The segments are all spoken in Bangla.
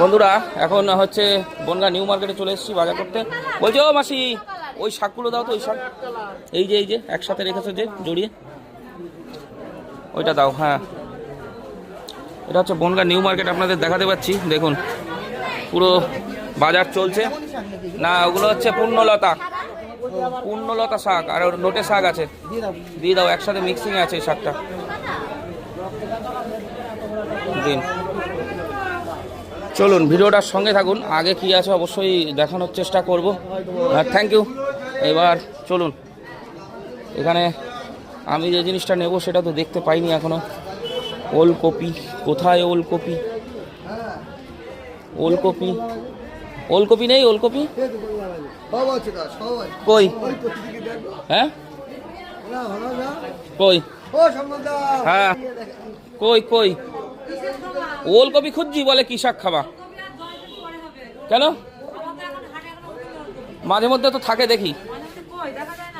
বন্ধুরা, এখন হচ্ছে বনগা নিউ মার্কেটে চলে এসেছি বাজার করতে। বলছি, ও মাসি, ওই শাকগুলো দাও তো, ওই শাক। এই যে এই যে, একসাথে রেখেছো যে, জড়িয়ে। ওইটা দাও হ্যাঁ। এটা হচ্ছে বনগা নিউ মার্কেট, আপনাদের দেখাতে পাচ্ছি। দেখুন, পুরো বাজার চলছে। না, ওগুলো হচ্ছে পূর্ণলতা। পূর্ণলতা শাক, আর ওর নোটে শাক আছে। দিয়ে দাও, একসাথে মিক্সিং আছে এই শাকটা। দিন। চলুন, ভিডিওটার সঙ্গে থাকুন। আগে কি আছে অবশ্যই দেখানোর চেষ্টা করব। থ্যাংক ইউ এবার চলুন। এখানে আমি যে জিনিসটা নেব সেটা তো দেখতে পাইনি এখনও। ওলকপি। কোথায় ওলকপি? ওলকপি। ওলকপি নেই, ওলকপি? কই? হ্যাঁ? কই? হ্যাঁ কই কই? ওলকপি খুঁজছি, বলে কি শাক খাবা? কেন? মাঝে মধ্যে তো থাকে দেখি।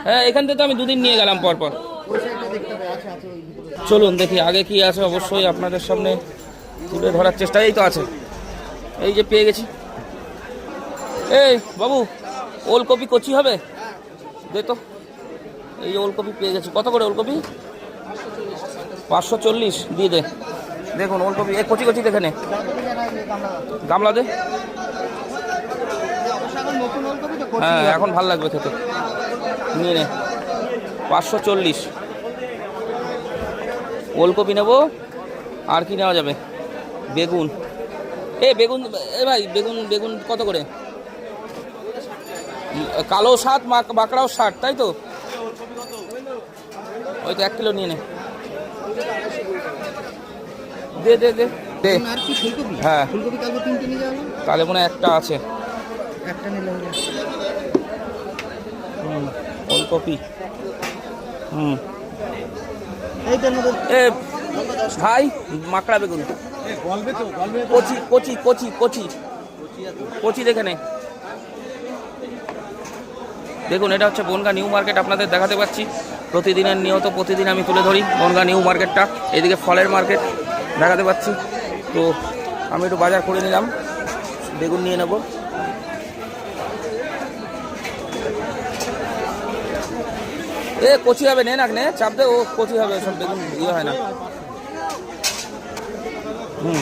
হ্যাঁ এখান থেকে তো আমি দুদিন নিয়ে গেলাম পর পর ওই সাইডটা দেখতে হবে আছে আছে ওই ভিতরে চলুন দেখি আগে কি আছে, অবশ্যই আপনাদের সামনে তুলে ধরার চেষ্টা। এই তো আছে। এই যে পেয়ে গেছি। এই, বাবু, ওলকপি কচি হবে? দে তো। এই ওলকপি পেয়ে গেছি। কত করে ওলকপি? পাঁচশো চল্লিশ। দিয়ে দে। দেখুন ওলকপি এ, কচি কচি দেখে নে। গামলা দে। হ্যাঁ এখন ভালো লাগবে খেতে। নিয়ে নে। পাঁচশো চল্লিশ। ওলকপি নেব। আর কি নেওয়া যাবে? বেগুন। এ বেগুন, এ ভাই, বেগুন বেগুন কত করে? কালো মাক- বাঁকড়াও ষাট তাই তো? ওই তো এক কিলো নিয়ে নে। দে দে দে। দে। আর কি ফুলকপি? হ্যাঁ। ফুলকপি কালকে তিনটে নিয়ে যাব তাহলে মনে একটা আছে। একটা নিলে যাবে। হুম এইটার মধ্যে এ ভাই মাকড়া বেগুন। তো কচি কচি কচি কচি। কচি দেখে নে। দেখুন এটা হচ্ছে বনগা নিউ মার্কেট আপনাদের দেখাতে পাচ্ছি। প্রতিদিনের নিয়ত প্রতিদিন আমি তুলে ধরি বনগা নিউ মার্কেটটা। এদিকে ফলের মার্কেট। দেখাতে পাচ্ছি। তো আমি একটু বাজার করে নিলাম। বেগুন নিয়ে নেব। এ কচি হবে নে না নে চাপ দে ও কচি হবে সব বেগুন ইয়ে হয় না। হুম।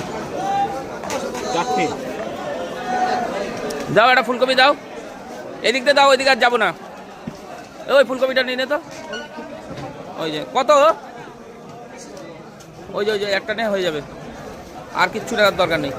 দাও একটা ফুলকপি দাও। এদিক দিয়ে দাও ওইদিকে আর যাব না। ওই ফুলকপিটা নিয়ে নে তো। ওই যে কত? ওই যে ওই যে একটা নেই হয়ে যাবে। আর কিচ্ছু টাকার দরকার নেই।